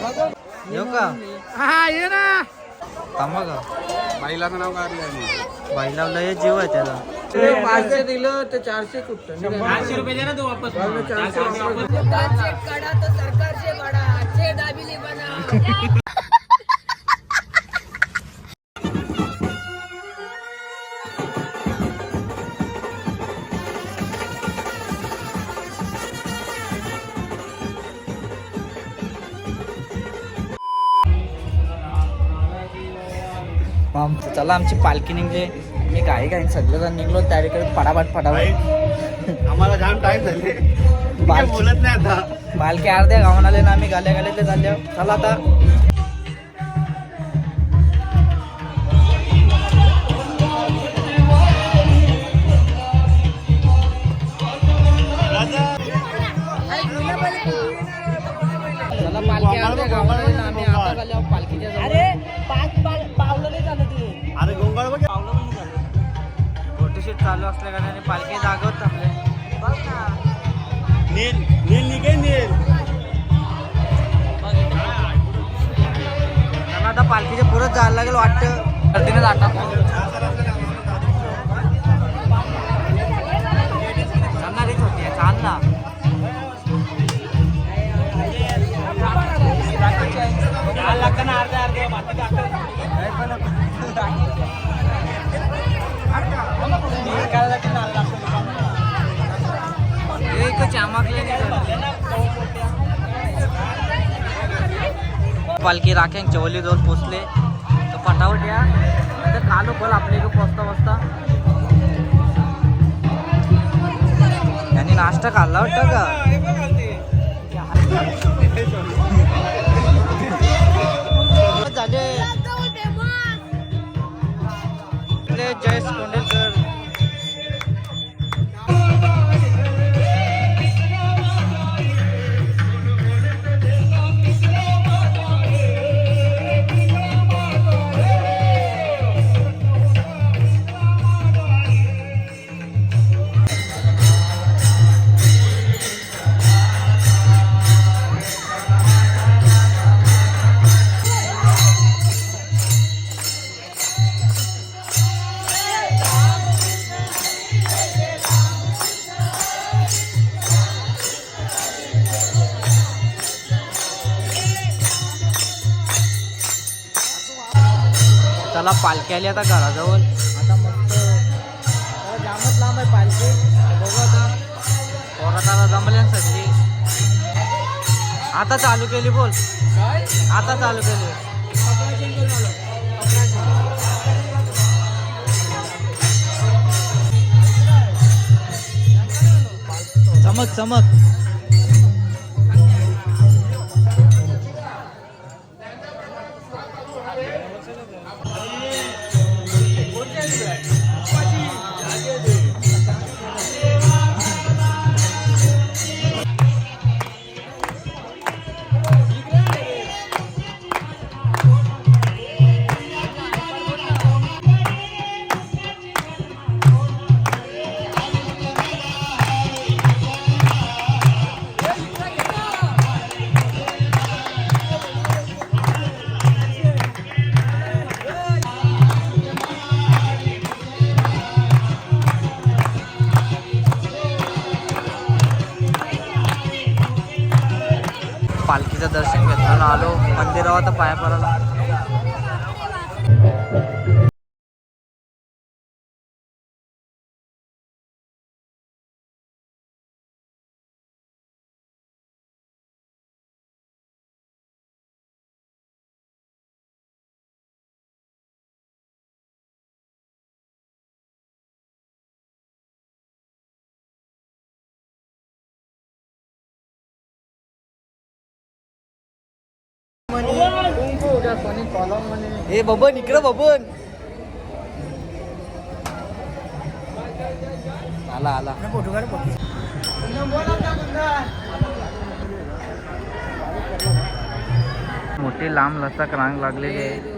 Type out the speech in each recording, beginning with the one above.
येऊ का? हा ये ना. थांबा का बाईलाचं नाव काढलं बाईला लय जीव आहे त्याला. पाचशे दिलं तर चारशे कुठं? चारशे रुपये द्या ना तू वापस. चारशे. काढा तर सरकारचे दाबिली बना. आमचं चला आमची पालखी निघली. मी काही काही सगळं निघलो. त्याकडे फटाफट फटाफट. आम्हाला जाम टाइम झाले. बोलत नाही आता. पालखी अर्ध्या गावात आले ना आम्ही गाल्या गाल्या ते चालल्या चला आता. चालू असल्या कारणाने पालखी जागवत थांबले. नील नील निघे नील. त्यांना आता पालखीच्या पुढे जायला लागेल वाटतं. गर्दीने जाता. चालणारीच होती चाल ना. एक पालखी राख्यां चवली जवळ पोचले. तर पटावट या. नंतर कालो कल आपल्या इकडे पोचता पोचता. यांनी नाश्ता खाल्ला वाटतं का? झाले. आपले चला पालखी आली आता घराजवळ. आता मस्त. जामच लांब आहे पालखी. बघू आता. जमले सगळी आता चालू केली बोल. आता चालू केली. चमक चमक. पालखीचं दर्शन घेतलं आलो मंदिरावर तर पाया पडायला. ए बबन इकडं बबन. आला आला. मोठी लांब लचक रांग लागलेली आहे.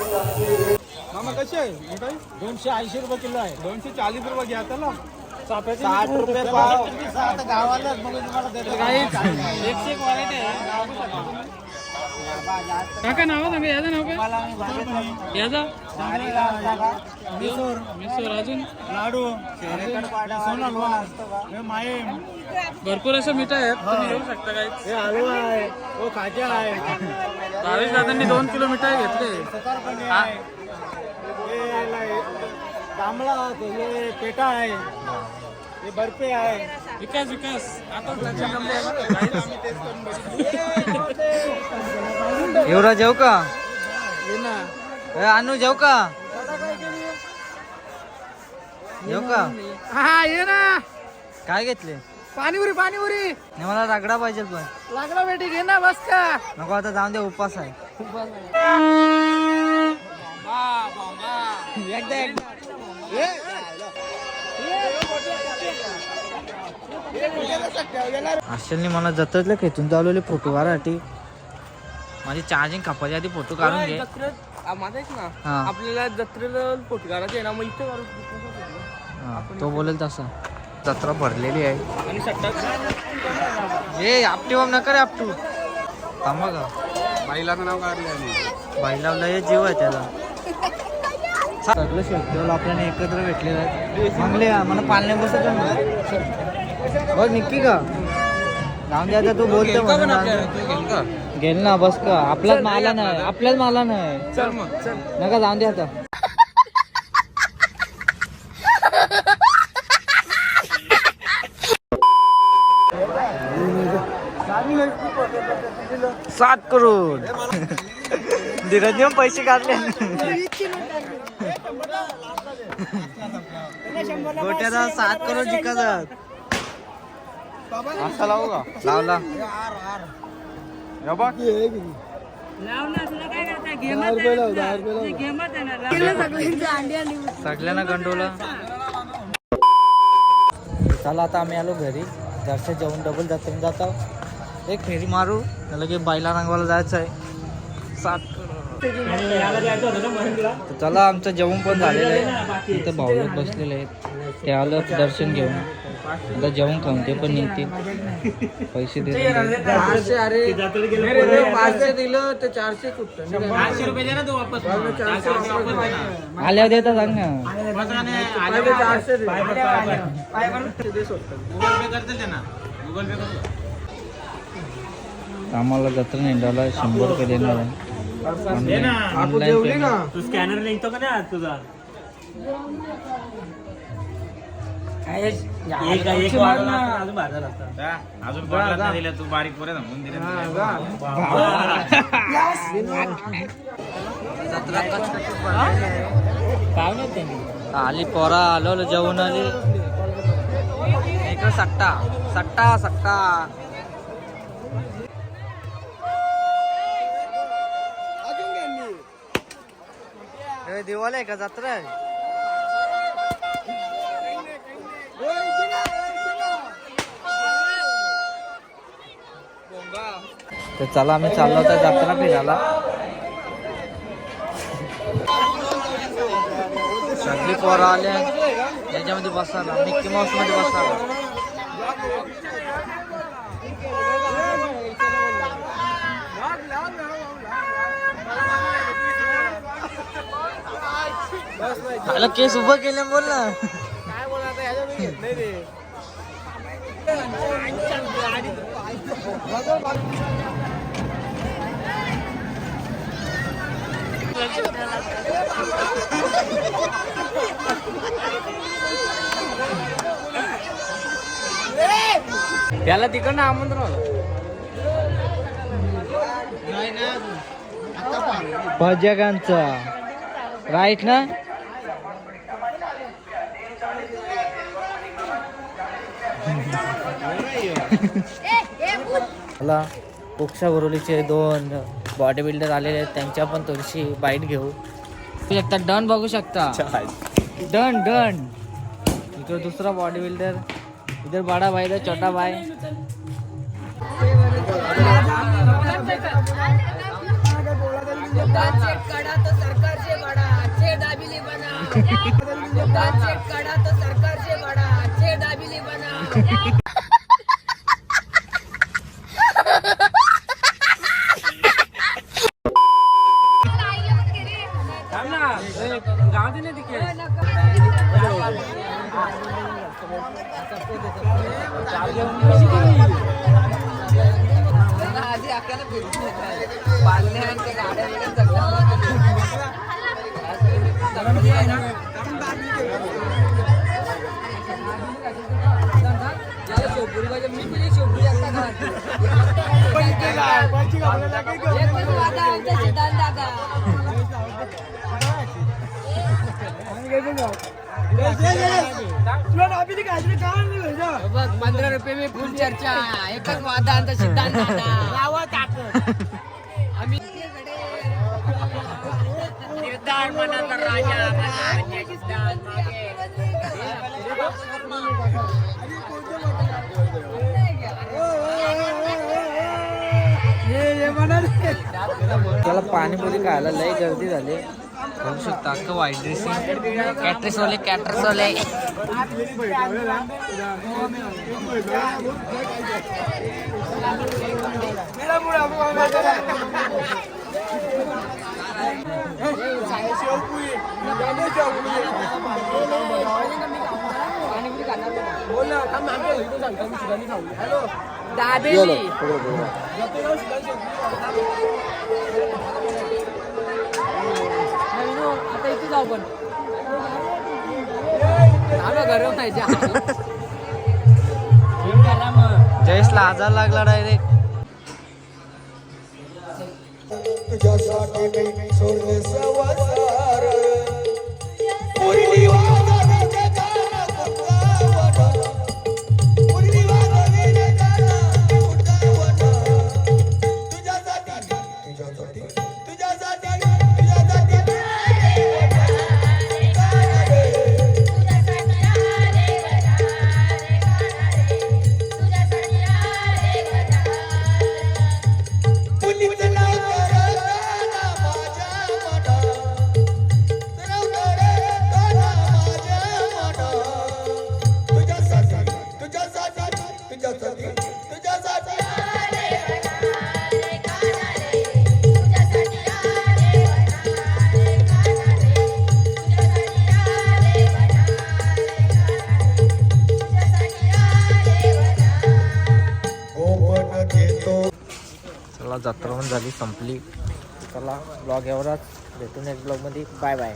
मामा कशी आहे? मिठाई दोनशे ऐंशी रुपये किलो आहे. दोनशे चाळीस रुपये घ्या चला साठ रुपये पाव. देतो. एकशे एक व्हरायटी आहे. काका नाव सांगा याचं नाव काय? याचा? मिसोर अजून? लाडू हे भरपूर असं मिठा आहेत तुम्ही घेऊ शकता काही. हे हलवा आहे हो खाजा आहे. बावीस दादांनी दोन किलो मिठाई घेतले. हा. हे हे पेटा आहे. हे बर्फी आहे. विकास विकास. आता. एवढा जेव का? ये ना. ए, आणू जेव का? जेव का? हा ये ना. काय घेतले? पाणीपुरी पाणीपुरी. नाही, मला रागडा पाहिजे पण. लागला बेटी घे ना बस का. नको आता जाऊन दे उपास आहे. एकदा एकदा. आशलने मला जत्रातल्या खेचून चालवले फोटो काढासाठी माझी चार्जिंग कापायच्या आधी फोटो काढून घे. माझा एक ना. हा. आपल्याला जत्रेला फोटो काढायचे आहे ना मग इथे काढू हा, तो बोलेल तसा. जत्रा भरलेली आहे. आणि सट्टा ए आपटी बाब नका रे आपटू. थांबा का बाईलाचं नाव काढलं बाईला हे जीव आहे त्याला. सगळं शेतकऱ्याला आपल्याला एकत्र भेटलेलं आहे. चांगले मला पालण्या बसत आहे बघ निक्की का? जाऊन द्या आता तू बोलतो म्हणून. गेल ना बस का? आपलाच माला नाही आपल्याच माला नाही चल मग चल. नका जाऊन दे आता. सात करोड. धीरजने पण पैसे काढले. गोट्याचा सात करोड जिंकायचा. असा लावू का लावला हे बघ सगळ्यांना गंडवलं. चला आता आम्ही आलो घरी. घरच्या जेवण डबल जातो जातो. एक फेरी मारू. लगे बायला रंगवायला जायचं आहे. सात तर चला आमचं जेवण पण झालेलं आहे. इथं भाऊ लोक बसलेले आहेत. ते आलं दर्शन घेऊन. आता जेवण खाऊन ते पण निघतील पैसे अरे पाचशे दिलं ते चारशे कुठं? चारशे रुपये दे ना तू वापस. चारशे रुपये वापस दे ना. आल्या देता सांग ना. आम्हाला जत्रा निघाला शंभर रुपये देणार आहे. तू स्कॅनर निघतो का नाही आज तुझा? एक एक वाढवला तर अजून बाजार असता अजून कोणाला नाही दिलं तू बारीक पोरे दिले. त्यांनी आली पोरा आलो जेवण आली. इकडे सट्टा. सट्टा सट्टा. देवाला आहे का जत्रा आहे? तर चला आम्ही चाललो होता जत्रा फिरायला. सगळी पोरं आले. याच्यामध्ये बसायला मिक्की माऊसमध्ये बसायला. त्याला केस उभं केले बोल ना. त्याला तिकडनं आमंत्रण होतं. भजगांचा राईट ना? मला पोक्षा बरोलीचे दोन बॉडी बिल्डर आलेले आहेत. त्यांच्या पण थोडीशी बाईट घेऊ. शकता डन बघू शकता. Done done. इकडे दुसरा बॉडी बिल्डर इधर बडा भाई इधर छोटा भाई. तो सरकारचे बडा अच्छे दाबिली बना दांत सेट काढा तो सरकारचे बडा अच्छे दाबिली सिद्धांत दादा बघ पंधरा रुपये मी फुल चर्चा एकच वादांत आमचा सिद्धांत दादा आम्ही निर्धार मनाचा राजा त्याला पाणीपुरी खायला लय गर्दी झाली. बघू शकता अख्खं वाईट ड्रेसिंग कॅट्रेस वाले कॅट्रेस वाले. दाबेली. जाऊ गरम नाही जयेशला आजार लागला डायरेक्ट तुझ्यासाठी मी सोडले सवसार. जत्रा पण झाली संपली. चला ब्लॉग एवढाच. भेटू नेक्स्ट ब्लॉगमध्ये बाय बाय